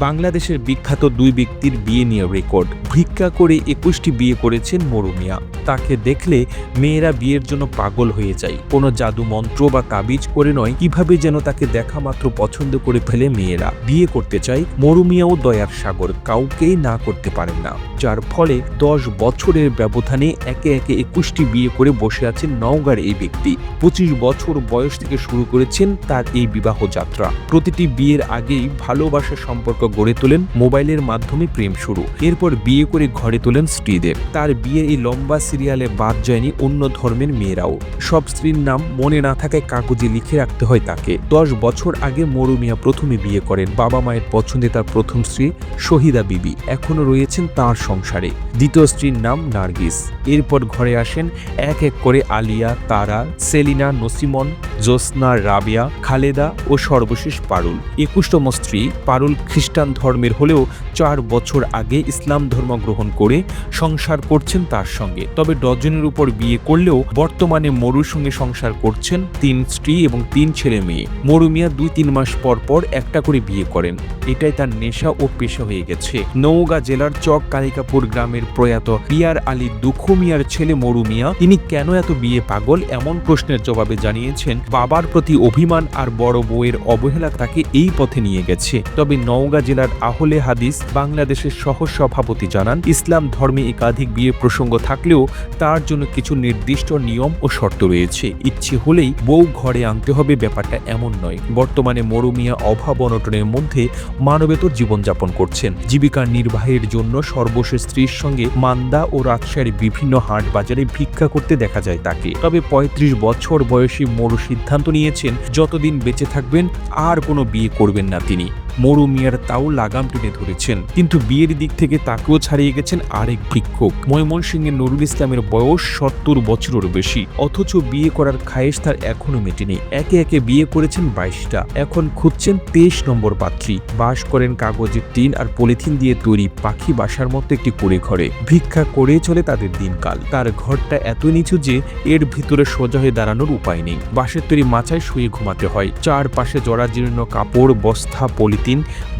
বাংলাদেশের বিখ্যাত দুই ব্যক্তির বিয়ে নিয়ে রেকর্ড। ভিক্ষা করে একুশটি বিয়ে করেছেন মরুমিয়া তাকে দেখলে মেয়েরা বিয়ের জন্য পাগল হয়ে যায়। কোনো জাদু মন্ত্র বা তাবিজ করে নয়, কীভাবে যেন তাকে দেখা মাত্র পছন্দ করে ফেলে মেয়েরা। বিয়ে করতে চায় মরুমিয়াও দয়ার সাগর, কাউকেই না করতে পারেন না। যার ফলে দশ বছরের ব্যবধানে একে একে একুশটি বিয়ে করে বসে আছেন নওগাঁর এই ব্যক্তি। পঁচিশ বছর বয়স থেকে শুরু করেছেন তার এই বিবাহ যাত্রা। প্রতিটি বিয়ের আগেই ভালোবাসা সম্পর্ক গড়ে তোলেন মোবাইলের মাধ্যমে প্রেম শুরু। এরপর বিয়ে করে ঘরে তোলেন স্ত্রীদের তার বিয়ের এই লম্বা সিরিয়ালে বাদ যায়নি অন্য ধর্মের মেয়েরাও। সব স্ত্রীর নাম মনে না থাকায় কাগজে লিখে রাখতে হয় তাকে। দশ বছর আগে মরুমিয়া প্রথমে বিয়ে করেন। বাবা মায়ের পছন্দে তার প্রথম স্ত্রী শহীদা বিবি। এখনও রয়েছেন তার সংসারে। দ্বিতীয় স্ত্রীর নাম নার্গিস। এরপর ঘরে আসেন এক এক করে আলিয়া, তারা, সেলিনা, নসিমন জোসনা রাবিয়া, খালেদা ও সর্বশেষ পারুল। একুশতম স্ত্রী পারুল খ্রিস্টান ধর্মের হলেও চার বছর আগে ইসলাম ধর্ম গ্রহণ করে সংসার করছেন তার সঙ্গে। তবে ডজনের উপর বিয়ে করলেও বর্তমানে মরুর সঙ্গে সংসার করছেন তিন স্ত্রী এবং তিন ছেলে মেয়ে। মরু মিয়া দুই তিন মাস পর পর একটা করে বিয়ে করেন। এটাই তার নেশা ও পেশা হয়ে গেছে। নওগাঁ জেলার চক কালিকাপুর গ্রামের প্রয়াত পিয়ার আলী দুখু মিয়ার ছেলে মরু মিয়া, তিনি কেন এত বিয়ে পাগল এমন প্রশ্নের জবাবে জানিয়েছেন, বাবার প্রতি অভিমান আর বড় বউয়ের অবহেলা তাকে এই পথে নিয়ে গেছে। তবে নওগাঁ জেলার আহলে হাদিস বাংলাদেশের সহ সভাপতি জানান, ইসলাম ধর্মে একাধিক বিয়ে প্রসঙ্গ থাকলেও তার জন্য কিছু নির্দিষ্ট নিয়ম ও শর্ত রয়েছে। ইচ্ছে হলেই বউ ঘরে আনতে হবে, ব্যাপারটা এমন নয়। বর্তমানে মরুমিয়া অভাব অনটনের মধ্যে মানবেতর জীবনযাপন করছেন। জীবিকার নির্বাহের জন্য সর্বশেষ স্ত্রীর সঙ্গে মান্দা ও রাজশাহীর বিভিন্ন হাট বাজারে ভিক্ষা করতে দেখা যায় তাকে। তবে ৩৫ বছর বয়সী মরু সিদ্ধান্ত নিয়েছেন, যতদিন বেঁচে থাকবেন, আর কোনো বিয়ে করবেন না তিনি। মরু মিয়ার তাও লাগাম টেনে ধরেছেন। কিন্তু বিয়ের দিক থেকে তাকেও ছাড়িয়ে গেছেন আরেক ভিক্ষুক। ময়মনসিংহের নুরুল ইসলামের বয়স সত্তর বছরের বেশি। অথচ বিয়ে করার খায়েশ তার এখনও মেটেনি। একে একে বিয়ে করেছেন বাইশটা। এখন খুঁজছেন তেইশ নম্বর পাত্রী। বাস করেন কাগজের টিন আর পলিথিন দিয়ে তৈরি পাখি বাসার মতো একটি কুড়ে ঘরে ভিক্ষা করে চলে তাদের দিনকাল। তার ঘরটা এত নিচু যে এর ভিতরে সোজা হয়ে দাঁড়ানোর উপায় নেই। বাঁশের তৈরি মাচায় শুয়ে ঘুমাতে হয়। চারপাশে জরাজীর্ণ কাপড়, বস্তা, পলিথিন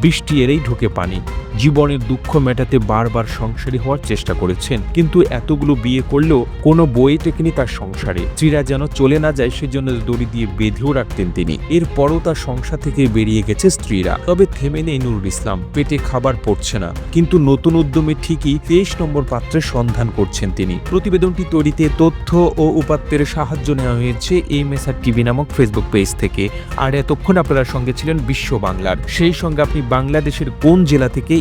বৃষ্টি এরই ঢুকে পানি। জীবনের দুঃখ মেটাতে বারবার সংসারী হওয়ার চেষ্টা করেছেন। কিন্তু এতগুলো বিয়ে করলেও কোনো বই টেকেনি তার সংসারে। স্ত্রীরা যেন চলে না যায় সেজন্য দড়ি দিয়ে বেঁধেও রাখতেন তিনি। এরপরও তার সংসার থেকে বেরিয়ে গেছে স্ত্রীরা। তবে থেমে নেই নুরুল ইসলাম। পেটে খাবার পড়ছে না। কিন্তু নতুন উদ্যমে ঠিকই তেইশ নম্বর পাত্রের সন্ধান করছেন তিনি। প্রতিবেদনটি তৈরিতে তথ্য ও উপাত্তের সাহায্য নেওয়া হয়েছে এই মেসার টিভি নামক ফেসবুক পেজ থেকে। আর এতক্ষণ আপনারা সঙ্গে ছিলেন বিশ্ব বাংলার। সেই সঙ্গে আপনি বাংলাদেশের কোন জেলা থেকে